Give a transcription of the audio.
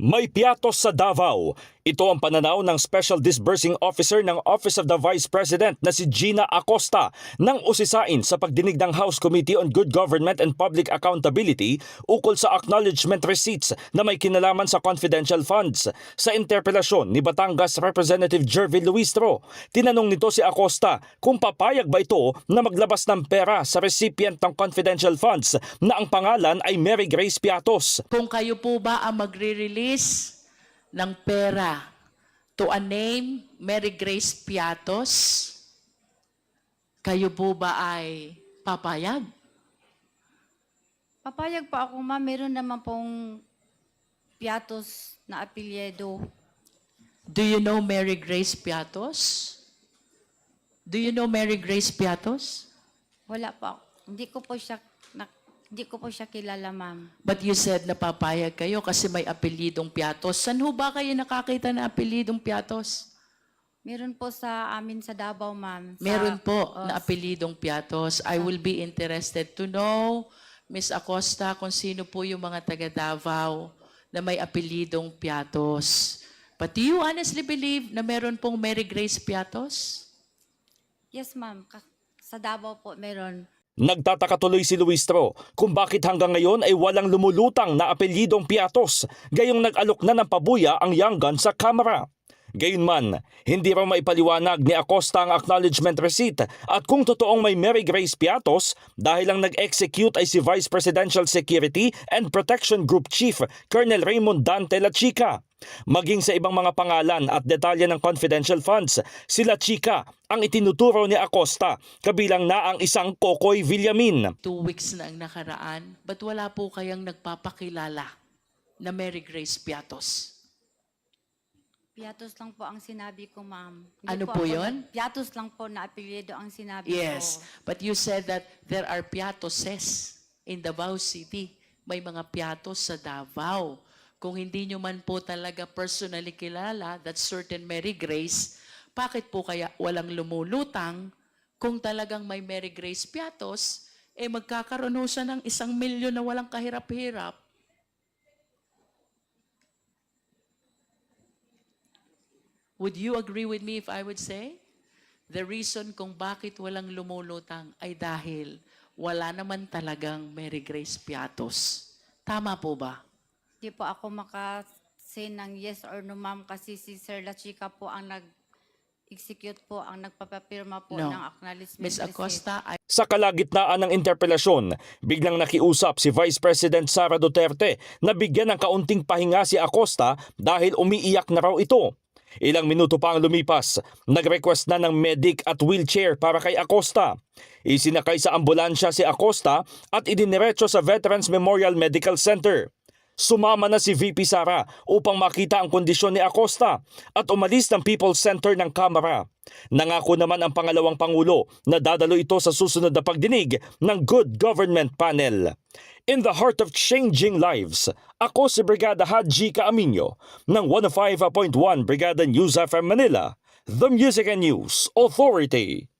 May piatos sa Davao. Ito ang pananaw ng Special Disbursing Officer ng Office of the Vice President na si Gina Acosta nang usisain sa pagdinig ng House Committee on Good Government and Public Accountability ukol sa acknowledgement receipts na may kinalaman sa confidential funds. Sa interpelasyon ni Batangas Representative Jervin Luistro, tinanong nito si Acosta kung papayag ba ito na maglabas ng pera sa recipient ng confidential funds na ang pangalan ay Mary Grace Piatos. Kung kayo po ba ang magre-release ng pera to a name, Mary Grace Piatos, kayo po ba ay papayag? Papayag pa ako, ma'am. Meron naman pong piatos na apelyido. Do you know Mary Grace Piatos? Do you know Mary Grace Piatos? Wala pa. Hindi ko po siya, hindi ko po siya kilala, ma'am. But you said na papayag kayo kasi may apelidong Piatos. San ho ba kayo nakakita ng apelidong Piatos? Meron po sa amin sa Davao, ma'am. Sa- Meron po Oh, na apelidong Piatos. I will be interested to know, Miss Acosta, kung sino po yung mga taga Davao na may apelidong Piatos. But do you honestly believe na meron pong Mary Grace Piatos? Yes, ma'am. Ka- Sa Davao po meron. Nagtataka tuloy si Luistro kung bakit hanggang ngayon ay walang lumulutang na apelyidong Piatos gayong nag-alok na ng pabuya ang young gun sa kamera. Gayunman, hindi raw maipaliwanag ni Acosta ang acknowledgement receipt at kung totoong may Mary Grace Piatos dahil ang nag-execute ay si Vice Presidential Security and Protection Group Chief Colonel Raymond Dante La Chica. Maging sa ibang mga pangalan at detalye ng confidential funds, sila Chica ang itinuturo ni Acosta kabilang na ang isang Kokoy Villamin. Two weeks na ang nakaraan, but wala po kayang nagpapakilala na Mary Grace Piatos? Piatos lang po ang sinabi ko, ma'am. Ano po ako- yun? Piatos lang po na apelyido ang sinabi Yes, ko. but you said that there are Piatoses in Davao City. May mga Piatos sa Davao. Kung hindi nyo man po talaga personally kilala that certain Mary Grace, bakit po kaya walang lumulutang kung talagang may Mary Grace Piatos, eh magkakaroon ho siya ng isang milyon na walang kahirap-hirap. Would you agree with me if I would say? The reason kung bakit walang lumulutang ay dahil wala naman talagang Mary Grace Piatos. Tama po ba? Hindi po ako maka-say ng yes or no, ma'am, kasi si Sir La Chica po ang nag-execute po, ang nagpapapirma po No. ng acknowledgement Ms. Acosta, I Sa kalagitnaan ng interpelasyon, biglang nakiusap si Vice President Sara Duterte na bigyan ng kaunting pahinga si Acosta dahil umiiyak na raw ito. Ilang minuto pa ang lumipas, nag-request na ng medic at wheelchair para kay Acosta. Isinakay sa ambulansya si Acosta at idiniretso sa Veterans Memorial Medical Center. Sumama na si VP Sara upang makita ang kondisyon ni Acosta at umalis ng People's Center ng Kamara. Nangako naman ang pangalawang pangulo na dadalo ito sa susunod na pagdinig ng Good Government Panel. In the heart of changing lives, ako si Brigada Haji Kaaminyo ng 105.1 Brigada News FM Manila, The Music and News Authority.